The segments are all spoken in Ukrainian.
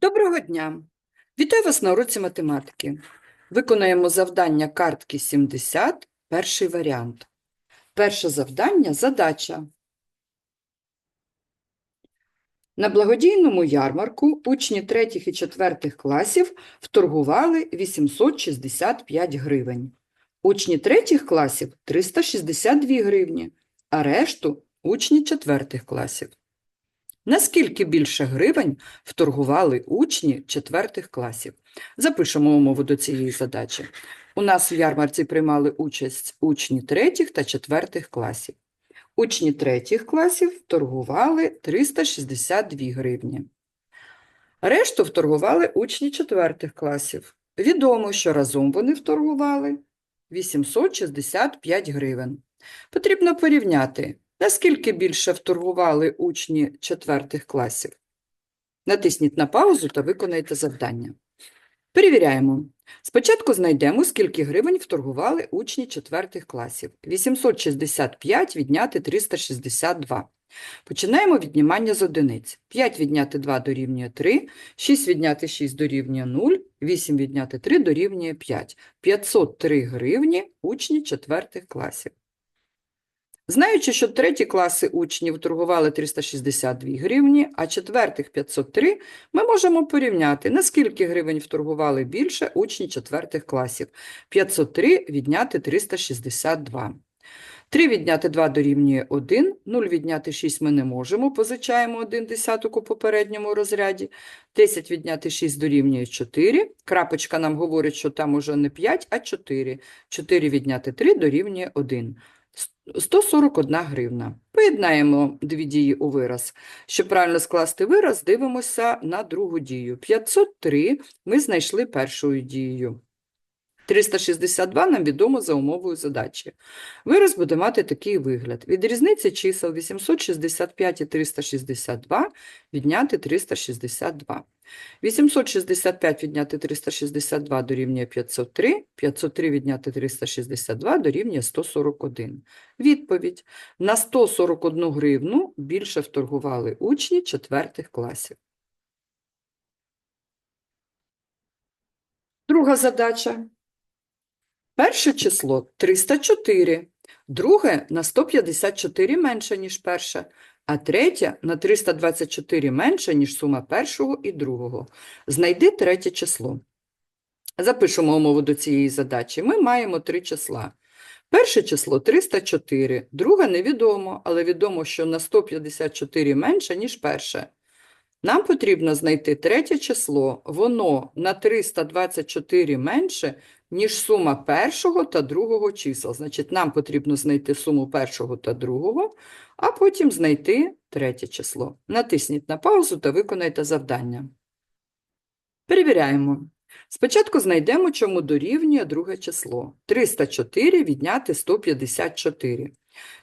Доброго дня! Вітаю вас на уроці математики. Виконаємо завдання картки 70, перший варіант. Перше завдання – задача. На благодійному ярмарку учні 3 і 4 класів вторгували 865 гривень. Учні 3 класів – 362 гривні, а решту – учні 4 класів. Наскільки більше гривень вторгували учні 4 класів? Запишемо умову до цієї задачі. У нас в ярмарці приймали участь учні 3 та 4 класів. Учні 3 класів торгували 362 гривні. Решту вторгували учні 4 класів. Відомо, що разом вони вторгували 865 гривень. Потрібно порівняти, наскільки більше вторгували учні 4 класів. Натисніть на паузу та виконайте завдання. Перевіряємо. Спочатку знайдемо, скільки гривень вторгували учні 4 класів. 865 відняти 362. Починаємо віднімання з одиниць. 5 відняти 2 дорівнює 3, 6 відняти 6 дорівнює 0, 8 відняти 3 дорівнює 5. 503 гривні учні 4 класів. Знаючи, що треті класи учнів торгували 362 гривні, а четвертих 503, ми можемо порівняти, наскільки гривень вторгували більше учні четвертих класів. 503 відняти 362. 3 відняти 2 дорівнює 1, 0 відняти 6 ми не можемо, позичаємо 1 десяток у попередньому розряді. 10 відняти 6 дорівнює 4, крапочка нам говорить, що там уже не 5, а 4. 4 відняти 3 дорівнює 1. 141 гривна. Поєднаємо дві дії у вираз. Щоб правильно скласти вираз, дивимося на другу дію. 503 ми знайшли першою дією. 362 нам відомо за умовою задачі. Вираз буде мати такий вигляд. Від різниці чисел 865 і 362 відняти 362. 865 відняти 362 дорівнює 503, 503 відняти 362 дорівнює 141. Відповідь. На 141 гривну більше вторгували учні 4 класів. Друга задача. Перше число 304, друге на 154 менше, ніж перше, а третє на 324 менше, ніж сума першого і другого. Знайди третє число. Запишемо умову до цієї задачі. Ми маємо три числа. Перше число 304, друге невідомо, але відомо, що на 154 менше, ніж перше. Нам потрібно знайти третє число, воно на 324 менше, ніж сума першого та другого чисел. Значить, нам потрібно знайти суму першого та другого, а потім знайти третє число. Натисніть на паузу та виконайте завдання. Перевіряємо. Спочатку знайдемо, чому дорівнює друге число. 304 відняти 154.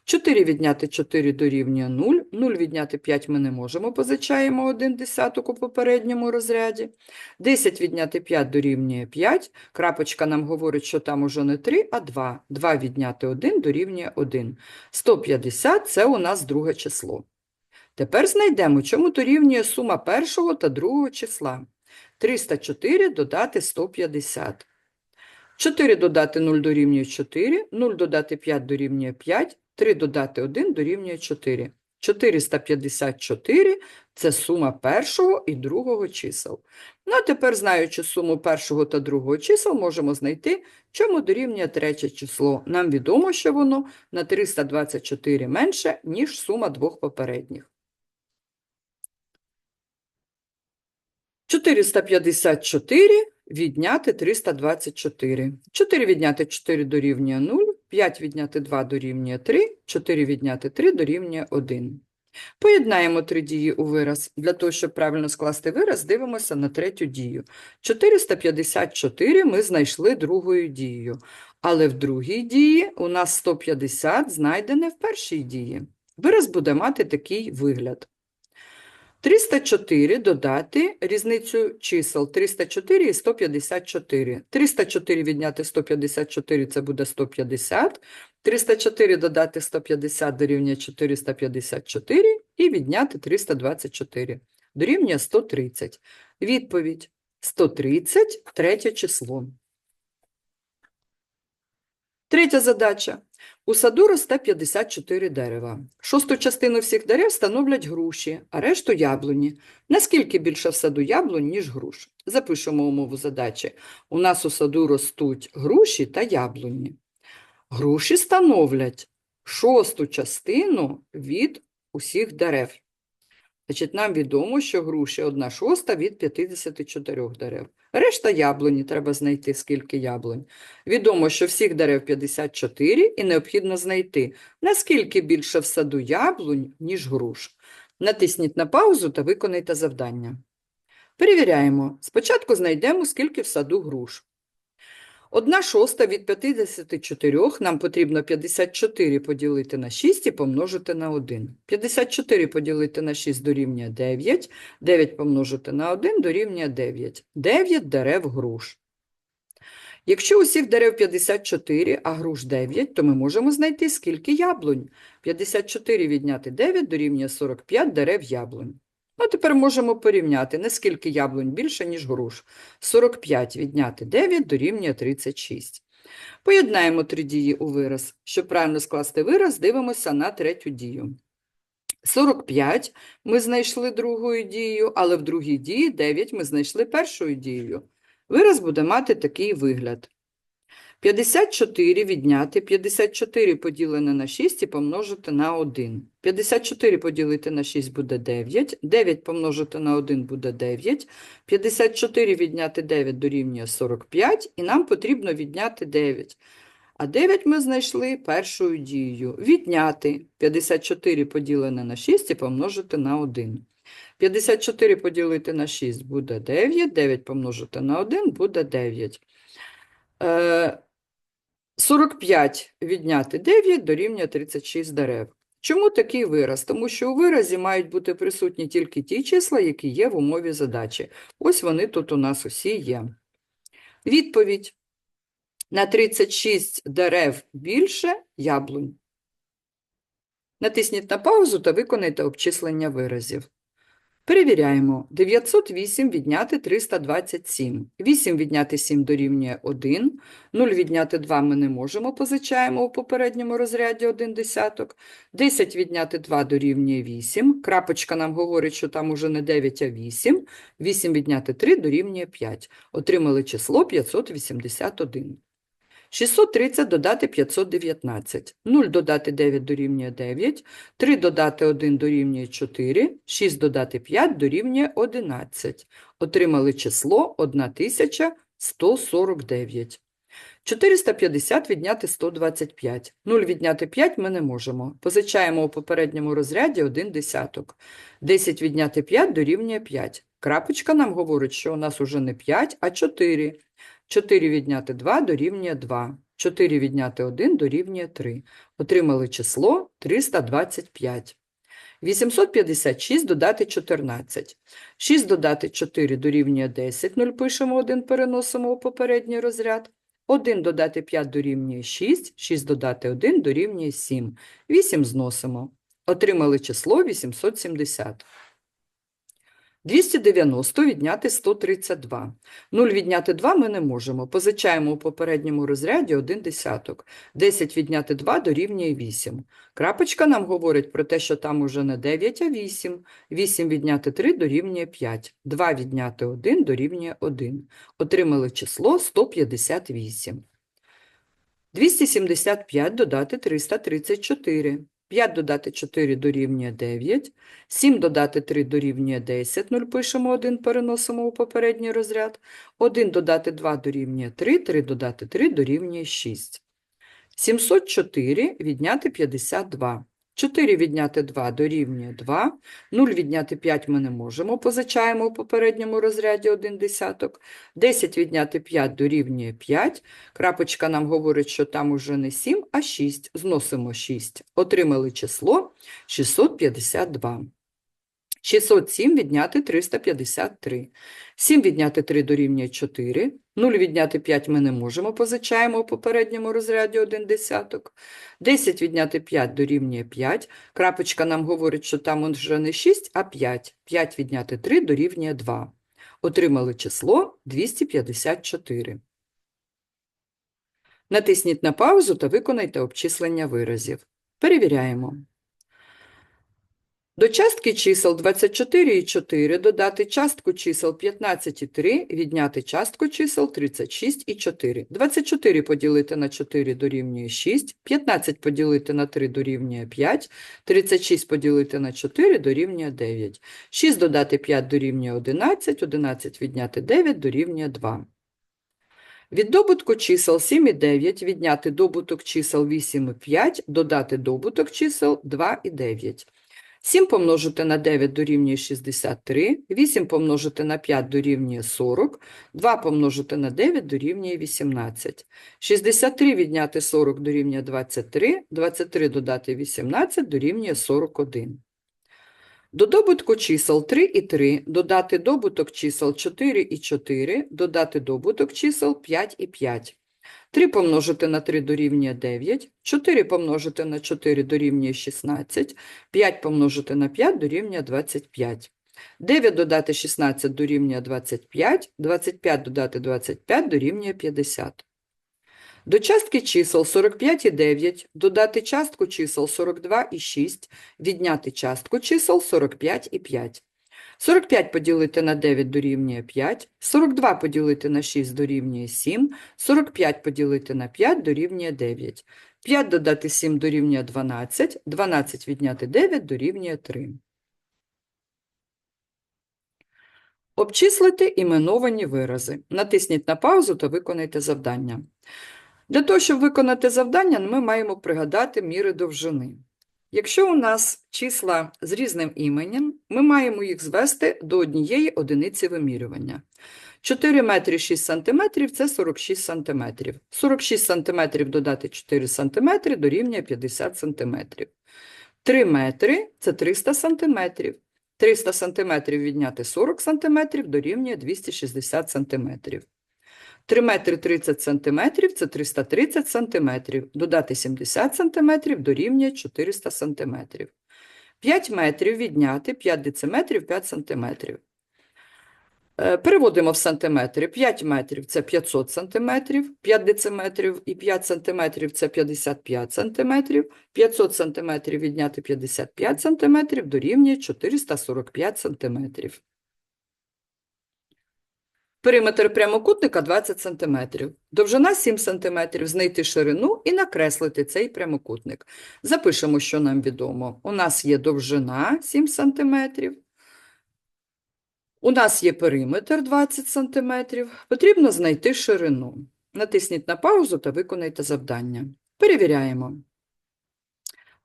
4 відняти 4 дорівнює 0, 0 відняти 5 ми не можемо, позичаємо 1 десяток у попередньому розряді. 10 відняти 5 дорівнює 5, крапочка нам говорить, що там уже не 3, а 2. 2 відняти 1 дорівнює 1. 150 – це у нас друге число. Тепер знайдемо, чому дорівнює сума першого та другого числа. 304 додати 150. 4 додати 0 дорівнює 4, 0 додати 5 дорівнює 5, 3 додати 1 дорівнює 4. 454 – це сума першого і другого чисел. Ну, а тепер, знаючи суму першого та другого чисел, можемо знайти, чому дорівнює третє число. Нам відомо, що воно на 324 менше, ніж сума двох попередніх. 454 відняти 324. 4 відняти 4 дорівнює 0, 5 відняти 2 дорівнює 3, 4 відняти 3 дорівнює 1. Поєднаємо три дії у вираз. Для того, щоб правильно скласти вираз, дивимося на третю дію. 454 ми знайшли другою дією, але в другій дії у нас 150 знайдене в першій дії. Вираз буде мати такий вигляд. 304 додати різницю чисел 304 і 154. 304 відняти 154 – це буде 150. 304 додати 150 дорівнює 454 і відняти 324. дорівнює 130. Відповідь 130 – третє число. Третя задача. У саду росте 54 дерева. Шосту частину всіх дерев становлять груші, а решту яблуні. Наскільки більше в саду яблунь, ніж груш? Запишемо умову задачі. У нас у саду ростуть груші та яблуні. Груші становлять шосту частину від усіх дерев. Значить, нам відомо, що груші 1 шоста від 54 дерев. Решта яблуні треба знайти, скільки яблунь. Відомо, що всіх дерев 54 і необхідно знайти, наскільки більше в саду яблунь, ніж груш. Натисніть на паузу та виконайте завдання. Перевіряємо. Спочатку знайдемо, скільки в саду груш. Одна шоста від 54 нам потрібно 54 поділити на 6 і помножити на 1. 54 поділити на 6 дорівнює 9, 9 помножити на 1 дорівнює 9. 9 дерев груш. Якщо усіх дерев 54, а груш 9, то ми можемо знайти, скільки яблунь. 54 відняти 9 дорівнює 45 дерев яблунь. Ну, тепер можемо порівняти, наскільки яблунь більше, ніж груш. 45 відняти 9 дорівнює 36. Поєднаємо три дії у вираз. Щоб правильно скласти вираз, дивимося на третю дію. 45 ми знайшли другою дією, але в другій дії 9 ми знайшли першою дією. Вираз буде мати такий вигляд. 54 відняти 54 поділене на 6 і помножити на 1. 54 поділити на 6 буде 9, 9 помножити на 1 буде 9, 54 відняти 9 дорівнює 45, і нам потрібно відняти 9. А 9 ми знайшли першою дією. Відняти 54 поділене на 6 і помножити на 1. 54 поділити на 6 буде 9, 9 помножити на 1 буде 9. Е, 45 відняти 9 дорівнює 36 дерев. Чому такий вираз? Тому що у виразі мають бути присутні тільки ті числа, які є в умові задачі. Ось вони тут у нас усі є. Відповідь. На 36 дерев більше яблунь. Натисніть на паузу та виконайте обчислення виразів. Перевіряємо. 908 відняти 327. 8 відняти 7 дорівнює 1. 0 відняти 2 ми не можемо, позичаємо у попередньому розряді 1 десяток. 10 відняти 2 дорівнює 8. Крапочка нам говорить, що там уже не 9, а 8. 8 відняти 3 дорівнює 5. Отримали число 581. 630 додати 519. 0 додати 9 дорівнює 9. 3 додати 1 дорівнює 4. 6 додати 5 дорівнює 11. Отримали число 1149. 450 відняти 125. 0 відняти 5 ми не можемо. Позичаємо у попередньому розряді 1 десяток. 10 відняти 5 дорівнює 5. Крапочка нам говорить, що у нас уже не 5, а 4. 4 відняти 2 дорівнює 2. 4 відняти 1 дорівнює 3. Отримали число 325. 856 додати 14. 6 додати 4 дорівнює 10. 0 пишемо 1, переносимо у попередній розряд. 1 додати 5 дорівнює 6. 6 додати 1 дорівнює 7. 8 зносимо. Отримали число 870. 290 відняти 132. 0 відняти 2 ми не можемо. Позичаємо у попередньому розряді 1 десяток. 10 відняти 2 дорівнює 8. Крапочка нам говорить про те, що там уже не 9, а 8. 8 відняти 3 дорівнює 5. 2 відняти 1 дорівнює 1. Отримали число 158. 275 додати 334. 5 додати 4 дорівнює 9, 7 додати 3 дорівнює 10, 0 пишемо 1, переносимо у попередній розряд, 1 додати 2 дорівнює 3, 3 додати 3 дорівнює 6. 704 відняти 52. 4 відняти 2 дорівнює 2, 0 відняти 5 ми не можемо, позичаємо у попередньому розряді 1 десяток, 10 відняти 5 дорівнює 5, крапочка нам говорить, що там уже не 7, а 6, зносимо 6, отримали число 652. 607 відняти 353. 7 відняти 3 дорівнює 4. 0 відняти 5 ми не можемо, позичаємо у попередньому розряді 1 десяток. 10 відняти 5 дорівнює 5. Крапочка нам говорить, що там вже не 6, а 5. 5 відняти 3 дорівнює 2. Отримали число 254. Натисніть на паузу та виконайте обчислення виразів. Перевіряємо. До частки чисел 24 і 4 додати частку чисел 15 і 3, відняти частку чисел 36 і 4. 24 поділити на 4 дорівнює 6, 15 поділити на 3 дорівнює 5, 36 поділити на 4 дорівнює 9. 6 додати 5 дорівнює 11, 11 відняти 9 дорівнює 2. Від добутку чисел 7 і 9 відняти добуток чисел 8 і 5, додати добуток чисел 2 і 9. 7 помножити на 9 дорівнює 63, 8 помножити на 5 дорівнює 40, 2 помножити на 9 дорівнює 18. 63 відняти 40 дорівнює 23, 23 додати 18 дорівнює 41. До добутку чисел 3 і 3 додати добуток чисел 4 і 4, додати добуток чисел 5 і 5. 3 помножити на 3 дорівнює 9, 4 помножити на 4 дорівнює 16, 5 помножити на 5 дорівнює 25. 9 додати 16 дорівнює 25, 25 додати 25 дорівнює 50. До частки чисел 45 і 9 додати частку чисел 42 і 6, відняти частку чисел 45 і 5. 45 поділити на 9 дорівнює 5, 42 поділити на 6 дорівнює 7, 45 поділити на 5 дорівнює 9. 5 додати 7 дорівнює 12, 12 відняти 9 дорівнює 3. Обчислити іменовані вирази. Натисніть на паузу та виконайте завдання. Для того, щоб виконати завдання, ми маємо пригадати міри довжини. Якщо у нас числа з різним іменем, ми маємо їх звести до однієї одиниці вимірювання. 4 метри 6 сантиметрів – це 46 сантиметрів. 46 сантиметрів додати 4 сантиметри дорівнює 50 сантиметрів. 3 метри – це 300 сантиметрів. 300 сантиметрів відняти 40 сантиметрів дорівнює 260 сантиметрів. 3 метри 30 сантиметрів – це 330 сантиметрів. Додати 70 сантиметрів дорівнює 400 сантиметрів. 5 метрів відняти 5 дециметрів 5 сантиметрів. Е, Переводимо в сантиметри. 5 метрів – це 500 сантиметрів, 5 дециметрів і 5 сантиметрів – це 55 сантиметрів. 500 сантиметрів відняти 55 сантиметрів дорівнює 445 сантиметрів. Периметр прямокутника 20 см. Довжина 7 см. Знайти ширину і накреслити цей прямокутник. Запишемо, що нам відомо. У нас є довжина 7 см. У нас є периметр 20 см. Потрібно знайти ширину. Натисніть на паузу та виконайте завдання. Перевіряємо.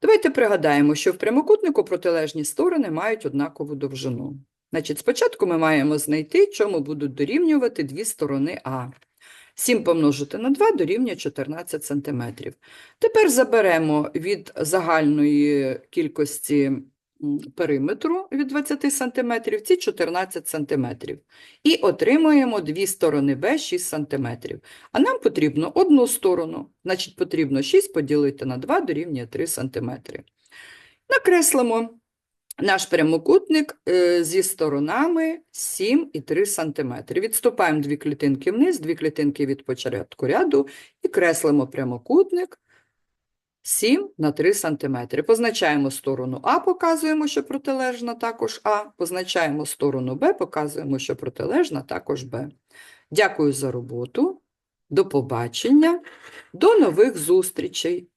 Давайте пригадаємо, що в прямокутнику протилежні сторони мають однакову довжину. Значить, спочатку ми маємо знайти, чому будуть дорівнювати дві сторони А. 7 помножити на 2 дорівнює 14 см. Тепер заберемо від загальної кількості периметру від 20 см ці 14 см. І отримуємо дві сторони Б 6 см. А нам потрібно одну сторону. Значить, потрібно 6 поділити на 2 дорівнює 3 см. Накреслимо наш прямокутник е, зі сторонами 7 3 см. Відступаємо дві клітинки вниз, дві клітинки від початку ряду і креслимо прямокутник 7 на 3 см. Позначаємо сторону А, показуємо, що протилежна також А. Позначаємо сторону Б, показуємо, що протилежна також Б. Дякую за роботу. До побачення. До нових зустрічей.